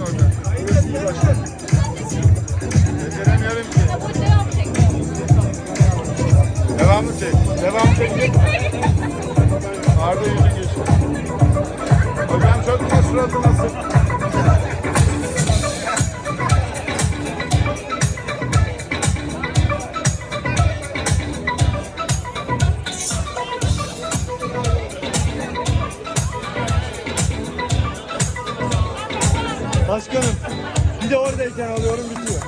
orada. Beceremiyorum ki. Devamlı çek. Devam çek. Arda yüzün geçiyor. Hocam çok suratı nasıl? Başkanım bir de oradayken alıyorum bitiyor.